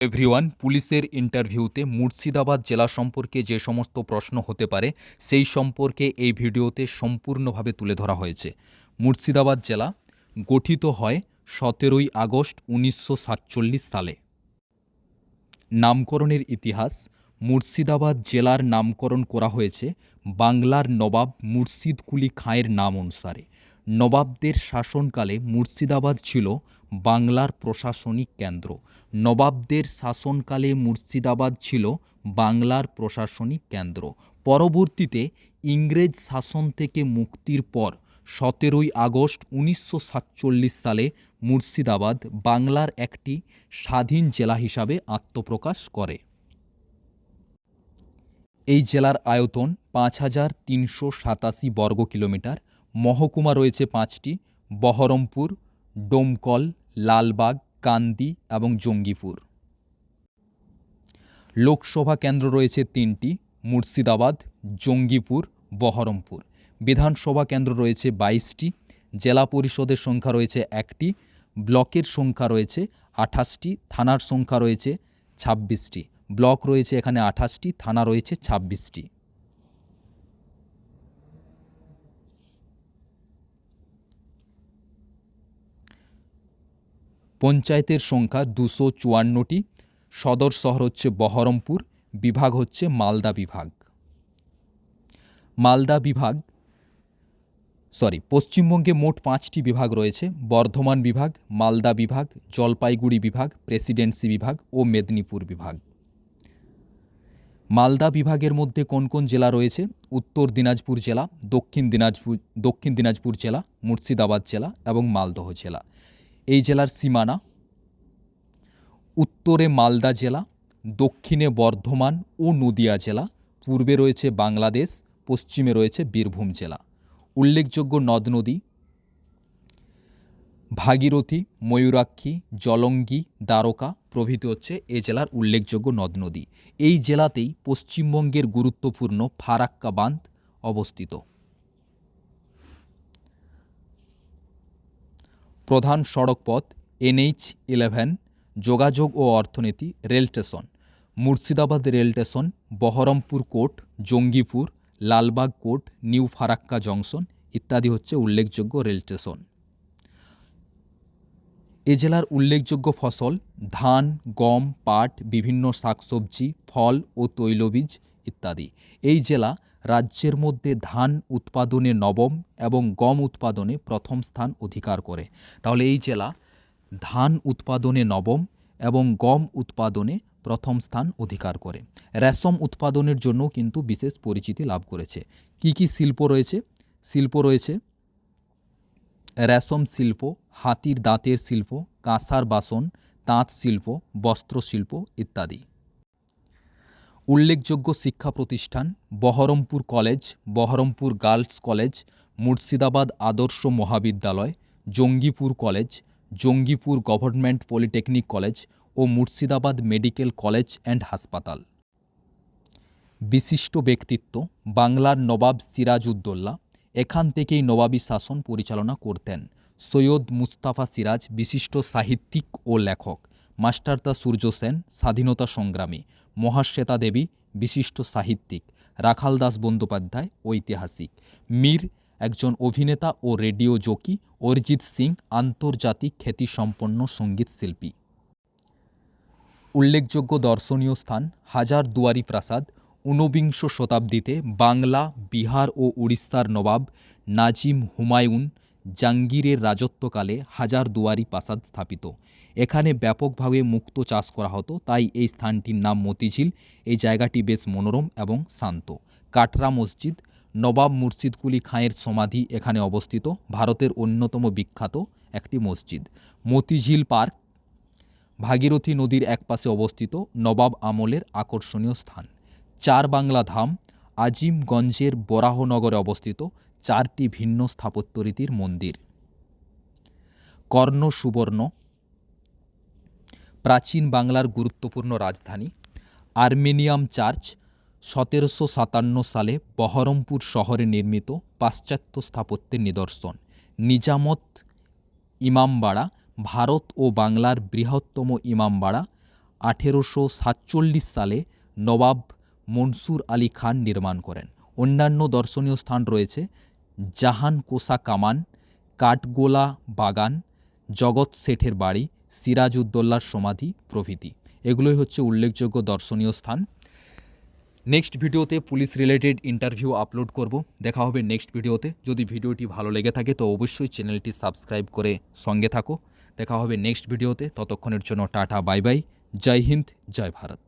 Everyone, পুলিশের ইন্টারভিউতে মুর্শিদাবাদ জেলা সম্পর্কে যে সমস্ত প্রশ্ন হতে পারে, সেই সম্পর্কে এই ভিডিওতে সম্পূর্ণভাবে তুলে ধরা হয়েছে। মুর্শিদাবাদ জেলা গঠিত হয় সতেরোই আগস্ট উনিশশো সাতচল্লিশ সালে। নামকরণের ইতিহাস, মুর্শিদাবাদ জেলার নামকরণ করা হয়েছে বাংলার নবাব মুর্শিদ কুলি খাঁয়ের নাম অনুসারে। নবাবদের শাসনকালে মুর্শিদাবাদ ছিল বাংলার প্রশাসনিক কেন্দ্র। নবাবদের শাসনকালে মুর্শিদাবাদ ছিল বাংলার প্রশাসনিক কেন্দ্র। পরবর্তীতে ইংরেজ শাসন থেকে মুক্তির পর সতেরোই আগস্ট উনিশশো সাতচল্লিশ সালে মুর্শিদাবাদ বাংলার একটি স্বাধীন জেলা হিসাবে আত্মপ্রকাশ করে। এই জেলার আয়তন পাঁচ হাজার তিনশো সাতাশি বর্গ কিলোমিটার মহকুমা রয়েছে পাঁচটি, বহরমপুর, ডোমকল, লালবাগ, কান্দি এবং জঙ্গিপুর। লোকসভা কেন্দ্র রয়েছে তিনটি, মুর্শিদাবাদ, জঙ্গিপুর, বহরমপুর। বিধানসভা কেন্দ্র রয়েছে বাইশটি, জেলা পরিষদের সংখ্যা রয়েছে একটি, ব্লকের সংখ্যা রয়েছে আঠাশটি, থানার সংখ্যা রয়েছে ছাব্বিশটি। ব্লক রয়েছে এখানে আঠাশটি, থানা রয়েছে ছাব্বিশটি। পঞ্চায়েতের সংখ্যা দুশো চুয়ান্নটি, সদর শহর হচ্ছে বহরমপুর, বিভাগ হচ্ছে মালদা বিভাগ। মালদা বিভাগ সরি পশ্চিমবঙ্গে মোট পাঁচটি বিভাগ রয়েছে, বর্ধমান বিভাগ, মালদা বিভাগ, জলপাইগুড়ি বিভাগ, প্রেসিডেন্সি বিভাগ ও মেদিনীপুর বিভাগ। মালদা বিভাগের মধ্যে কোন কোন জেলা রয়েছে? উত্তর দিনাজপুর জেলা, দক্ষিণ দিনাজপুর দক্ষিণ দিনাজপুর জেলা, মুর্শিদাবাদ জেলা এবং মালদহ জেলা। এই জেলার সীমানা, উত্তরে মালদা জেলা, দক্ষিণে বর্ধমান ও নদিয়া জেলা, পূর্বে রয়েছে বাংলাদেশ, পশ্চিমে রয়েছে বীরভূম জেলা। উল্লেখযোগ্য নদ নদী, ভাগীরথী, ময়ূরাক্ষী, জলঙ্গি, দ্বারকা প্রভৃতি হচ্ছে এ জেলার উল্লেখযোগ্য নদ নদী। এই জেলাতেই পশ্চিমবঙ্গের গুরুত্বপূর্ণ ফারাক্কা বাঁধ অবস্থিত। প্রধান সড়ক পথ এনএইচ ইলেভেন, যোগাযোগ ও অর্থনীতি, rail station, Murshidabad rail station, Berhampore court, Jangipur, Lalbagh court, new Farakka junction ইত্যাদি হচ্ছে উল্লেখযোগ্য রেল স্টেশন। এ জেলার উল্লেখযোগ্য ফসল ধান, গম, পাট, বিভিন্ন শাকসবজি, ফল ও তৈলবীজ ইত্যাদি। এই জেলা রাজ্যের মধ্যে ধান উৎপাদনে নবম এবং গম উৎপাদনে প্রথম স্থান অধিকার করে। তাহলে এই জেলা ধান উৎপাদনে নবম এবং গম উৎপাদনে প্রথম স্থান অধিকার করে। রেশম উৎপাদনের জন্য কিন্তু বিশেষ পরিচিতি লাভ করেছে। কি কি শিল্প রয়েছে? শিল্প রয়েছে রেশম শিল্প, হাতির দাঁতের শিল্প, কাঁসার বাসন, তাঁত শিল্প, বস্ত্র শিল্প ইত্যাদি। উল্লেখযোগ্য শিক্ষা প্রতিষ্ঠান Berhampore college, Berhampore girls college, Murshidabad Adarsha Mahavidyalaya, Jangipur college, Jangipur government polytechnic college O Murshidabad medical college and হাসপাতাল। বিশিষ্ট ব্যক্তিত্ব বাংলার নবাব সিরাজউদ্দৌলা, এখান থেকেই নবাবী শাসন পরিচালনা করতেন। সৈয়দ মুস্তাফা সিরাজ বিশিষ্ট সাহিত্যিক ও লেখক। মাস্টারদা সূর্য সেন স্বাধীনতা সংগ্রামী, মহাশ্বেতা দেবী, বিশিষ্ট সাহিত্যিক, রাখাল দাস বন্দ্যোপাধ্যায়, ঐতিহাসিক, মীর, একজন অভিনেতা ও রেডিও জকি, অরিজিৎ সিং, আন্তর্জাতিক খ্যাতিসম্পন্ন সংগীত শিল্পী। উল্লেখযোগ্য দর্শনীয় স্থান হাজারদুয়ারি প্রাসাদ, ঊনবিংশ শতাব্দীতে বাংলা, বিহার ও উড়িষ্যার নবাব নাজিম হুমায়ুন জাঙ্গিরের রাজত্বকালে হাজারদুয়ারি প্রাসাদ স্থাপিত। এখানে ব্যাপকভাবে মুক্ত চাষ করা হতো, তাই এই স্থানটির নাম মতিঝিল। এই জায়গাটি বেশ মনোরম এবং শান্ত। কাটরা মসজিদ, নবাব মুর্শিদকুলি খাঁয়ের সমাধি এখানে অবস্থিত, ভারতের অন্যতম বিখ্যাত একটি মসজিদ। মতিঝিল পার্ক, ভাগীরথী নদীর একপাশে অবস্থিত নবাব আমলের আকর্ষণীয় স্থান। চার বাংলা ধাম, আজিমগঞ্জের বরাহনগরে অবস্থিত চারটি ভিন্ন স্থাপত্য রীতির মন্দির। কর্ণ, সুবর্ণ, প্রাচীন বাংলার গুরুত্বপূর্ণ রাজধানী, আর্মেনিয়াম চার্চ, সতেরোশো সাতান্ন সালে বহরমপুর শহরে নির্মিত পাশ্চাত্য স্থাপত্যের নিদর্শন। নিজামত ইমামবাড়া, ভারত ও বাংলার বৃহত্তম ইমামবাড়া, আঠেরোশো সাতচল্লিশ সালে নবাব মনসুর আলী খান নির্মাণ করেন। অন্যান্য দর্শনীয় স্থান রয়েছে জাহান কোসা কামান, কাঠগোলা বাগান, জগৎ শেঠের বাড়ি, সিরাজ সিরাজউদ্দৌলার সমাধি প্রভৃতি। এগুলোই হচ্ছে উল্লেখযোগ্য দর্শনীয় স্থান। নেক্সট ভিডিওতে পুলিশ রিলেটেড ইন্টারভিউ আপলোড করব। দেখা হবে নেক্সট ভিডিওতে। যদি ভিডিওটি ভালো লেগে থাকে, তো অবশ্যই চ্যানেলটি সাবস্ক্রাইব করে সঙ্গে থাকো। দেখা হবে নেক্সট ভিডিওতে। ততক্ষণের জন্য tata, bye bye. Jai Hind, Jai Bharat.